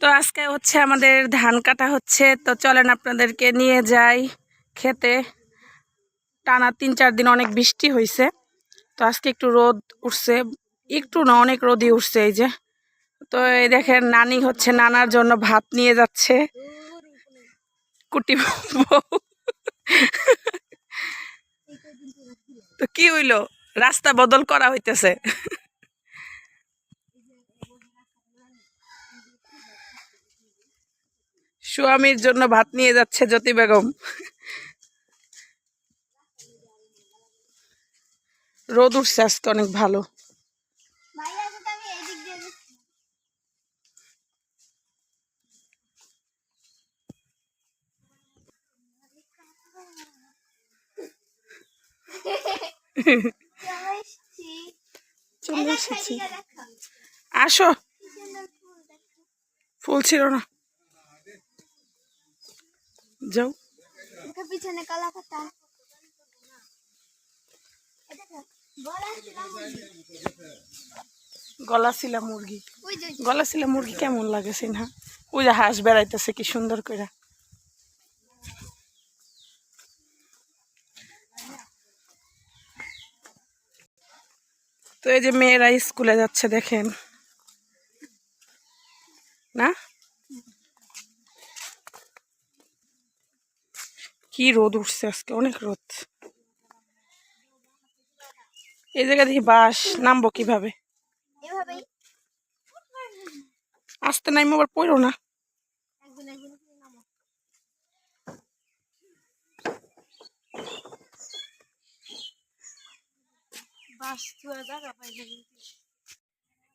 তো আজকে হচ্ছে আমাদের ধান কাটা হচ্ছে। তো চলেন আপনাদেরকে নিয়ে যাই খেতে। টানা তিন, চার দিন অনেক বৃষ্টি হয়েছে তো আজকে একটু রোদ উঠছে। একটু না, অনেক রোদই উঠছে এই যে। তো এই দেখেন, নানি হচ্ছে নানার জন্য ভাত নিয়ে যাচ্ছে। কুটি তো কি হইল? রাস্তা বদল করা হইতেছে। স্বামীর জন্য ভাত নিয়ে যাচ্ছে জ্যোতি বেগম রোদ উঠছে আজকে অনেক ভালো। চলে এসেছি। আসো। ফুল ছিল না যাও। পিছনে কলা পাতা। মুরগি। কেমন লাগে সিনহা? ওই যে হাঁস বেড়াইতেছে কি সুন্দর করে তো এই যে মেয়েরা স্কুলে যাচ্ছে দেখেন। না? কি রোদ উঠছে আজকে অনেক রোদ। এই জায়গা দেখি বাস নামবো কীভাবে? আসতে নাই আবার পড়ো না। একজন করে নামো।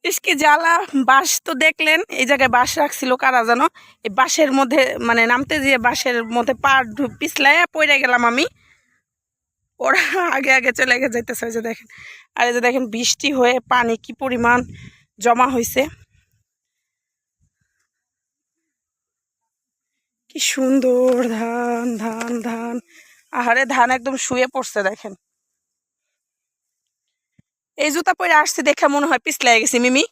ইসকি জ্বালা, বাঁশ তো দেখলেন, এই জায়গায় বাঁশ রাখছিল কারা জানো? এই বাঁশের মধ্যে মানে নামতে দিয়ে বাঁশের মধ্যে পা পিছলাইয়া পড়ে গেলাম আমি। ওরা আগে আগে চলে গে যাইতেছে যে দেখেন। আর এই যে দেখেন, বৃষ্টি হয়ে পানি কি পরিমাণ জমা হয়েছে কি সুন্দর ধান ধান ধান। আহারে, ধান একদম শুয়ে পড়ছে, দেখেন। এই জুতা পরে আসছে দেখে মনে হয় পিছলাই গেছি, মিমি।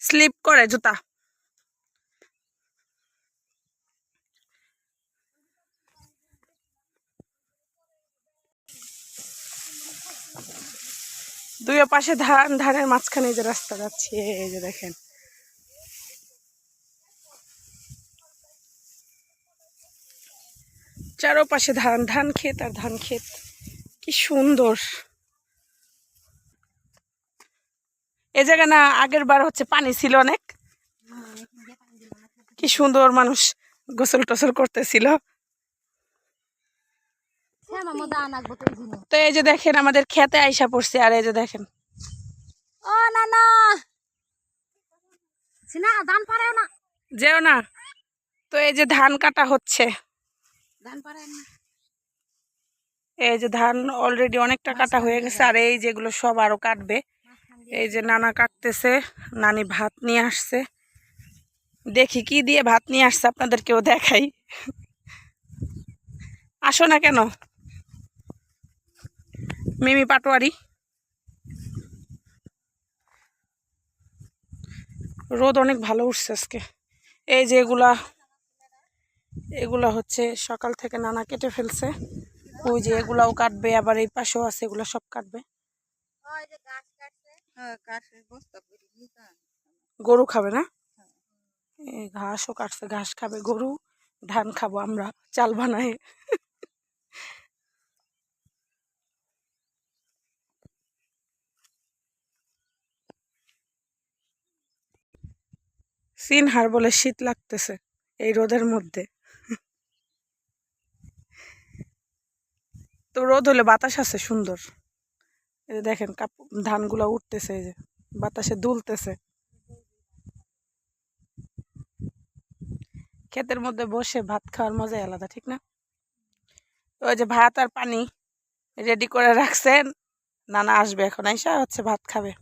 স্লিপ করে জুতা। দুই পাশে ধান, ধানের মাঝখানে যে রাস্তা যাচ্ছে, এই যে দেখেন। চারোপাশে ধান ধান ক্ষেত আর ধান ক্ষেত। কি সুন্দর। এ জায়গা না আগের বার হচ্ছে পানি ছিল অনেক। কি সুন্দর মানুষ গোসল টোসল করতেছিল। হ্যাঁ তো এই যে দেখেন আমাদের খেতে আইসা পড়ছে আর এই যে দেখেন। ও না না। যেও না। তো এই যে ধান কাটা হচ্ছে। এই যে ধান অলরেডি অনেকটা কাটা হয়ে গেছে আর এই যেগুলো সব আরও কাটবে। এই যে নানা কাটতেছে নানি ভাত নিয়ে আসছে। দেখি কি দিয়ে ভাত নিয়ে আসছে আপনাদেরকেও দেখাই। আসো না কেন? মিমি পাটোয়ারি। রোদ অনেক ভালো উঠছে আজকে। এই যে এগুলা এগুলা হচ্ছে সকাল থেকে নানা কেটে ফেলছে। ওই যে এগুলাও কাটবে আবার এই পাশেও আছে এগুলো সব কাটবে। হ্যাঁ গরু খাবে না? ঘাসও কাটছে ঘাস খাবে গরু ধান খাব আমরা চাল বানাই। সিনহার বলে শীত লাগতেছে এই রোদের মধ্যে। তো রোদ হলে বাতাস আছে, সুন্দর। এই যে দেখেন কাপ, ধানগুলো উঠতেছে, এই যে বাতাসে দুলতেছে। ক্ষেতের মধ্যে বসে ভাত খাওয়ার মজাই আলাদা, ঠিক না? ওই যে ভাত আর পানি রেডি করে রাখছেন। নানা আসবে এখন, আইসা হচ্ছে ভাত খাবে।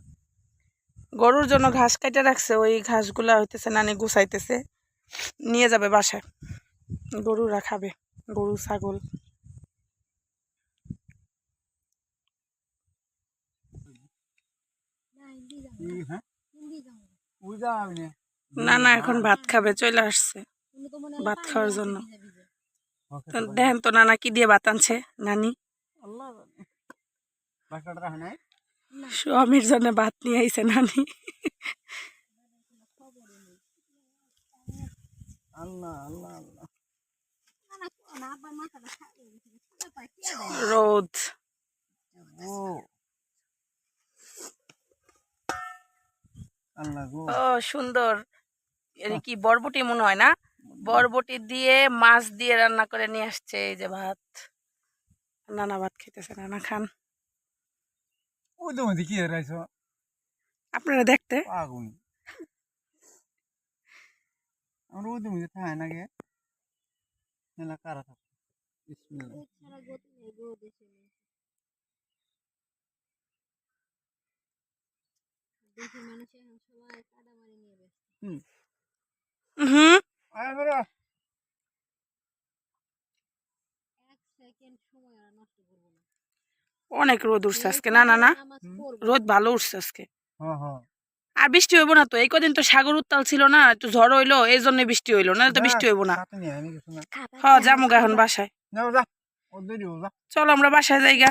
গরুর জন্য ঘাস কেটে রাখছে, ওই ঘাসগুলা হইতেছে, নানি গুছাইতেছে। নিয়ে যাবে বাসায়। গরুরা খাবে, গরু, ছাগল দিলাম ই হ্যাঁ ওই যাবি না না এখন ভাত খাবে, চলে আসছে ভাত খাওয়ার জন্য। দেখেন তো নানা কি দিয়ে ভাত আনছে, নানি? স্বামীর জন্য ভাত নিয়ে আইছে নানি। রোদ। ও আল্লাহ গো। ও সুন্দর। এর কি বরবটি মনে হয় না? বরবটি। দিয়ে মাছ দিয়ে রান্না করে নিয়ে আসছে এই যে ভাত। নানা ভাত খেতেছে নানা খান। ওই তো কি রাইছ আপনারা দেখতে? আগুন আমরা ওই তো মধ্যে থাকে না গে। মেলা কারা থাকে? হুম। অনেক রোদ উঠছে আজকে। না না না। রোদ ভালো উঠছে আজকে। হ্যাঁ হ্যাঁ। আর বৃষ্টি হইব না তো? এই কদিন তো সাগর উত্তাল ছিল না একটু ঝড় হইল এই জন্য বৃষ্টি হইল না তো বৃষ্টি হইব না। হ যাব গা এখন বাসায়। চলো আমরা বাসায় যাই গা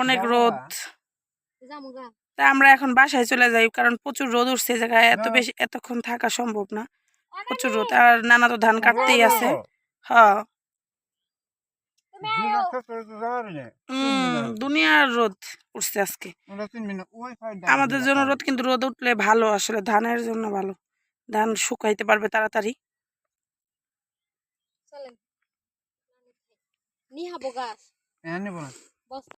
অনেক রোদ। তা আমরা এখন বাসায় চলে যাই কারণ প্রচুর রোদ উঠছে জায়গায় এত বেশি এতক্ষণ থাকা সম্ভব না। প্রচুর রোদ। আর নানা তো ধান কাটতেই আছে। হ্যাঁ। দুনিয়ার রোদ উঠছে আজকে। আমাদের জন্য রোদ কিন্তু রোদ উঠলে ভালো আসলে ধানের জন্য ভালো। ধান শুকাইতে পারবে তাড়াতাড়ি। নিহাবো গাছ। হ্যাঁ, নিবো না। বস্তা